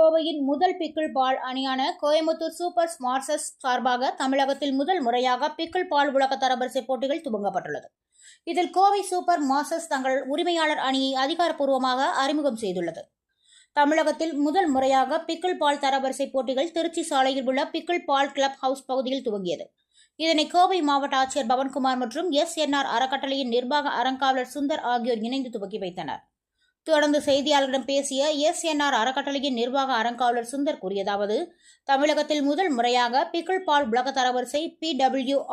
கோவையின் முதல் பிக்கிள் பால் அணியான கோயம்புத்தூர் சூப்பர் ஸ்மார்ட்ஸஸ் சார்பாக தமிழகத்தில் முதல் முறையாக பிக்கிள் பால் உலக தரவரிசை போட்டிகள் துவங்கப்பட்டுள்ளது. இதில் கோவை சூப்பர் மாஸ்டர்ஸ் தங்கள் உரிமையாளர் அணியை அதிகாரப்பூர்வமாக அறிமுகம் செய்துள்ளது. தமிழகத்தில் முதல் முறையாக பிக்கிள் பால் தரவரிசை போட்டிகள் திருச்சி சாலையில் உள்ள பிக்கிள் பால் கிளப் ஹவுஸ் பகுதியில் துவங்கியது. இதனை கோவை மாவட்ட ஆட்சியர் பவன்குமார் மற்றும் எஸ் என்ஆர் அறக்கட்டளையின் நிர்வாக அறங்காவலர் சுந்தர் ஆகியோர் இணைந்து துவக்கி வைத்தனர். தொடர்ந்து செய்தியாளர்களிடம் பேசிய எஸ் என்ஆர் அறக்கட்டளையின் நிர்வாக அறங்காவலர் சுந்தர் கூறியதாவது தமிழகத்தில் முதல் முறையாக பிக்கிள் பால் உலக தரவரிசை பி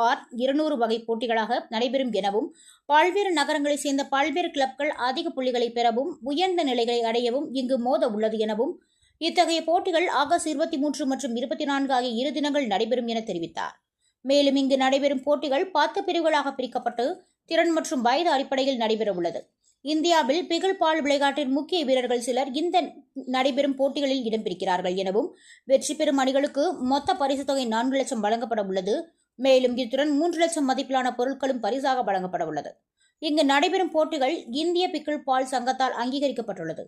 ஆர் இருநூறு வகை போட்டிகளாக நடைபெறும் எனவும் பல்வேறு நகரங்களைச் சேர்ந்த பல்வேறு கிளப்கள் அதிக புள்ளிகளை பெறவும் உயர்ந்த நிலைகளை அடையவும் இங்கு மோத உள்ளது எனவும் இத்தகைய போட்டிகள் ஆகஸ்ட் இருபத்தி மூன்று மற்றும் இருபத்தி நான்கு ஆகிய இரு தினங்கள் நடைபெறும் என தெரிவித்தார். மேலும் இங்கு நடைபெறும் போட்டிகள் பத்து பிரிவுகளாக பிரிக்கப்பட்டு திறன் மற்றும் வயது அடிப்படையில் நடைபெறவுள்ளது. இந்தியாவில் பிகில் பால் விளையாட்டின் முக்கிய வீரர்கள் சிலர் இந்த நடைபெறும் போட்டிகளில் இடம்பெறுகிறார்கள் எனவும் வெற்றி பெறும் அணிகளுக்கு மொத்த பரிசு தொகை நான்கு லட்சம் வழங்கப்பட உள்ளது. மேலும் இத்துடன் மூன்று லட்சம் மதிப்பிலான பொருட்களும் பரிசாக வழங்கப்பட உள்ளது. இங்கு நடைபெறும் போட்டிகள் இந்திய பிக்கிள் பால் சங்கத்தால் அங்கீகரிக்கப்பட்டுள்ளது.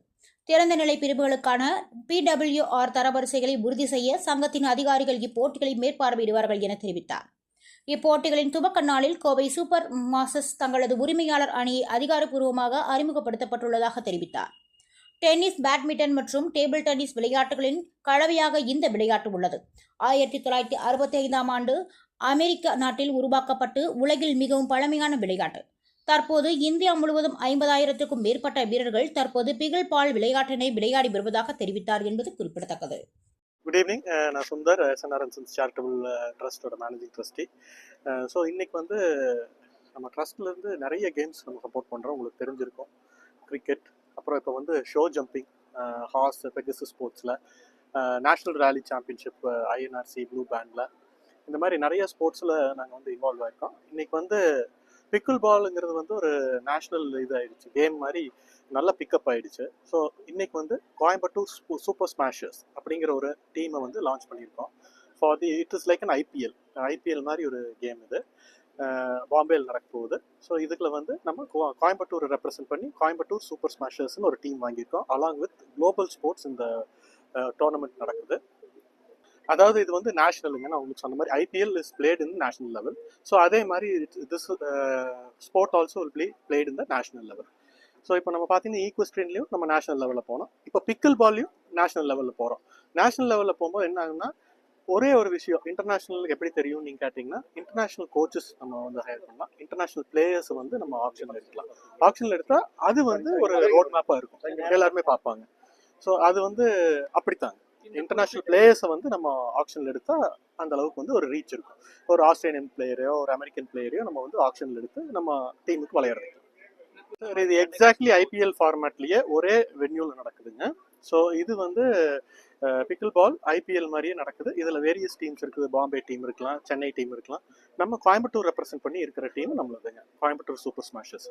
திறந்த நிலை பிரிவுகளுக்கான பிடபிள்யூஆர் தரவரிசைகளை உறுதி செய்ய சங்கத்தின் அதிகாரிகள் இப்போட்டிகளை மேற்பார்வையிடுவார்கள் என தெரிவித்தார். இப்போட்டிகளின் துவக்க நாளில் கோவை சூப்பர் மாசஸ் தங்களது உரிமையாளர் அணியை அதிகாரப்பூர்வமாக அறிமுகப்படுத்தப்பட்டுள்ளதாக தெரிவித்தார். டென்னிஸ் பேட்மிண்டன் மற்றும் டேபிள் டென்னிஸ் விளையாட்டுகளின் கலவையாக இந்த விளையாட்டு உள்ளது. ஆயிரத்தி தொள்ளாயிரத்தி அறுபத்தி ஐந்தாம் ஆண்டு அமெரிக்க நாட்டில் உருவாக்கப்பட்டு உலகில் மிகவும் பழமையான விளையாட்டு. தற்போது இந்தியா முழுவதும் ஐம்பதாயிரத்துக்கும் மேற்பட்ட வீரர்கள் தற்போது பிகில் பால் விளையாட்டினை விளையாடி வருவதாக தெரிவித்தார் என்பது குறிப்பிடத்தக்கது. குட் ஈவினிங் uh, நான் சுந்தர் எஸ்என்ஆர்என் சேரிட்டபிள் ட்ரஸ்ட்டோட மேனேஜிங் ட்ரஸ்டி ஸோ இன்றைக்கி வந்து நம்ம ட்ரஸ்ட்லேருந்து நிறைய கேம்ஸ் நம்ம சப்போர்ட் பண்ணுறோம் உங்களுக்கு தெரிஞ்சிருக்கும். கிரிக்கெட் அப்புறம் இப்போ வந்து ஷோ ஜம்பிங் ஹார்ஸ் பெகஸ் ஸ்போர்ட்ஸில் national rally championship INRC blue பேண்டில் இந்த மாதிரி நிறைய ஸ்போர்ட்ஸில் நாங்கள் வந்து இன்வால்வ் ஆயிருக்கோம். இன்றைக்கி வந்து பிக்கிள் பாலுங்கிறது வந்து ஒரு நேஷ்னல் இதாகிடுச்சு கேம் மாதிரி நல்லா பிக்கப் ஆயிடுச்சு. ஸோ இன்னைக்கு வந்து கோயம்புத்தூர் சூப்பர் ஸ்மாஷர்ஸ் அப்படிங்கிற ஒரு டீமை வந்து லான்ச் பண்ணியிருக்கோம். For the it is like an IPL IPL மாதிரி ஒரு கேம் இது. பாம்பேயில் நடக்க போகுது. ஸோ இதுக்குள்ள வந்து நம்ம கோ- கோயம்புத்தூரை ரெப்ரசென்ட் பண்ணி கோயம்புத்தூர் சூப்பர் ஸ்மாஷர்ஸ்னு ஒரு டீம் வாங்கியிருக்கோம். அலாங் வித் குளோபல் ஸ்போர்ட்ஸ் இந்த டோர்னமெண்ட் நடக்குது. அதாவது இது வந்து நேஷனலுங்க நான் உங்களுக்கு சொன்ன மாதிரி IPL is played in national level so அதே மாதிரி this sport also will play played in the national level so இப்போ நம்ம பார்த்தீங்கன்னா ஈக்குவஸ்ட்ரீன்லையும் நம்ம நேஷனல் லெவலில் போனோம். இப்போ பிக்கிள் பால்லையும் நேஷனல் லெவலில் போகிறோம் நேஷனல் லெவலில் போகும்போது என்ன ஒரே ஒரு விஷயம் இன்டர்நேஷனல் எப்படி தெரியும் நீங்கள் கேட்டிங்கன்னா இன்டர்நேஷனல் கோச்சஸ் நம்ம வந்து ஹையர் பண்ணலாம். இன்டர்நேஷனல் பிளேயர்ஸ் வந்து நம்ம ஆப்ஷனில் எடுக்கலாம். ஆப்ஷனில் எடுத்தால் அது வந்து ஒரு ரோட் மேப்பாக இருக்கும். எல்லாருமே பார்ப்பாங்க. ஸோ அது வந்து அப்படித்தாங்க. இன்டர்நேஷ்னல் பிளேயர்ஸை வந்து நம்ம ஆக்ஷனில் எடுத்தால் அந்த அளவுக்கு வந்து ஒரு ரீச் இருக்கும். ஒரு ஆஸ்திரேலியன் பிளேயரையோ ஒரு அமெரிக்கன் பிளேயரையோ நம்ம வந்து ஆக்ஷனில் எடுத்து நம்ம டீமுக்கு விளையாடுறது. சார் இது எக்ஸாக்ட்லி ஐபிஎல் ஃபார்மேட்லேயே ஒரே வென்யூவில் நடக்குதுங்க. ஸோ இது வந்து பிக்கிள் பால் ஐபிஎல் மாதிரியே நடக்குது. இதில் வேரியஸ் டீம்ஸ் இருக்குது. பாம்பே டீம் இருக்கலாம் சென்னை டீம் இருக்கலாம். நம்ம கோயம்புத்தூர் ரெப்ரசென்ட் பண்ணி இருக்கிற டீம் நம்மளதுங்க. Coimbatore Super Smashers